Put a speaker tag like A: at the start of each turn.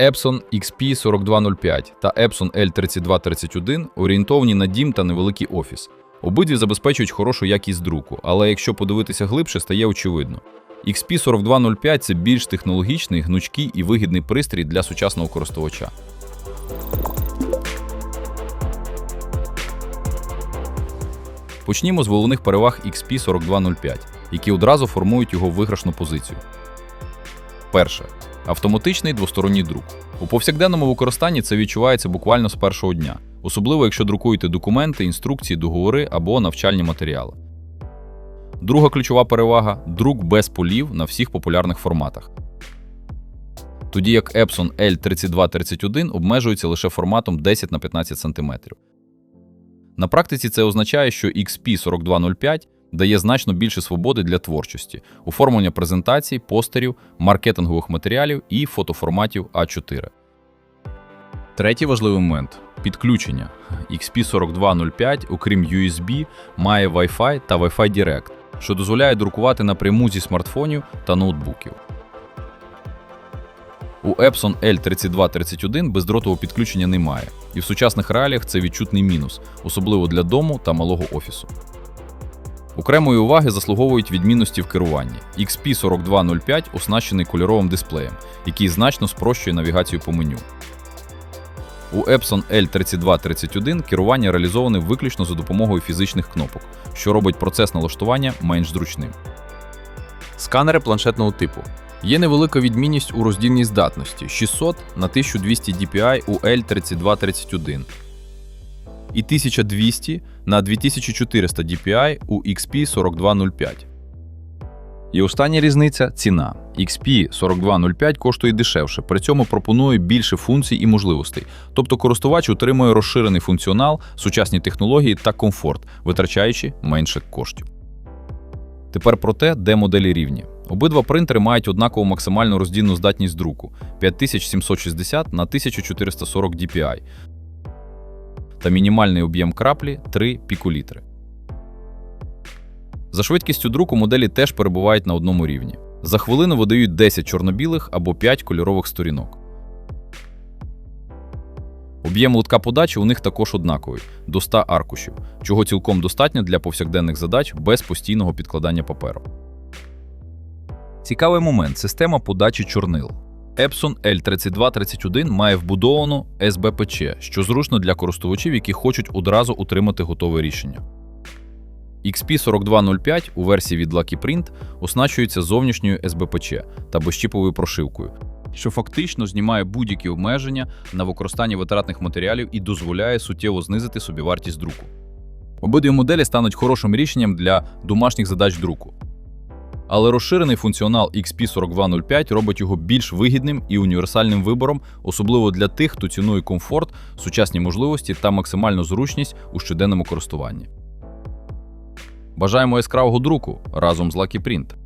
A: Epson XP4205 та Epson L3231 орієнтовані на дім та невеликий офіс. Обидві забезпечують хорошу якість друку, але якщо подивитися глибше, стає очевидно. XP4205 це більш технологічний, гнучкий і вигідний пристрій для сучасного користувача. Почнімо з головних переваг XP4205, які одразу формують його виграшну позицію. Перше. Автоматичний двосторонній друк. У повсякденному використанні це відчувається буквально з першого дня, особливо якщо друкуєте документи, інструкції, договори або навчальні матеріали. Друга ключова перевага друк без полів на всіх популярних форматах. Тоді як Epson L3231 обмежується лише форматом 10 на 15 см. На практиці це означає, що XP4205 дає значно більше свободи для творчості, оформлення презентацій, постерів, маркетингових матеріалів і фотоформатів А4. Третій важливий момент підключення. XP4205, окрім USB, має Wi-Fi та Wi-Fi Direct, що дозволяє друкувати напряму зі смартфонів та ноутбуків. У Epson L3231 бездротового підключення немає, і в сучасних реаліях це відчутний мінус, особливо для дому та малого офісу. Окремої уваги заслуговують відмінності в керуванні. XP4205 оснащений кольоровим дисплеєм, який значно спрощує навігацію по меню. У Epson L3231 керування реалізоване виключно за допомогою фізичних кнопок, що робить процес налаштування менш зручним.
B: Сканери планшетного типу. Є невелика відмінність у роздільній здатності 600 на 1200 DPI у L3231 і 1200 на 2400 DPI у XP4205.
A: І остання різниця ціна. XP4205 коштує дешевше, при цьому пропонує більше функцій і можливостей. Тобто користувач отримує розширений функціонал, сучасні технології та комфорт, витрачаючи менше коштів. Тепер про те, де моделі рівні. Обидва принтери мають однакову максимальну роздільну здатність друку 5760 на 1440 DPI та мінімальний об'єм краплі 3 піколітри. За швидкістю друку моделі теж перебувають на одному рівні. За хвилину видають 10 чорно-білих або 5 кольорових сторінок. Об'єм лотка подачі у них також однаковий до 100 аркушів, чого цілком достатньо для повсякденних задач без постійного підкладання паперу. Цікавий момент система подачі чорнил. Epson L3231 має вбудовану SBPC, що зручно для користувачів, які хочуть одразу отримати готове рішення. XP4205 у версії від Lucky Print оснащується зовнішньою SBPC та безчіповою прошивкою, що фактично знімає будь-які обмеження на використання витратних матеріалів і дозволяє суттєво знизити собівартість друку. Обидві моделі стануть хорошим рішенням для домашніх задач друку. Але розширений функціонал XP4205 робить його більш вигідним і універсальним вибором, особливо для тих, хто цінує комфорт, сучасні можливості та максимальну зручність у щоденному користуванні. Бажаємо яскравого друку разом з Lucky Print!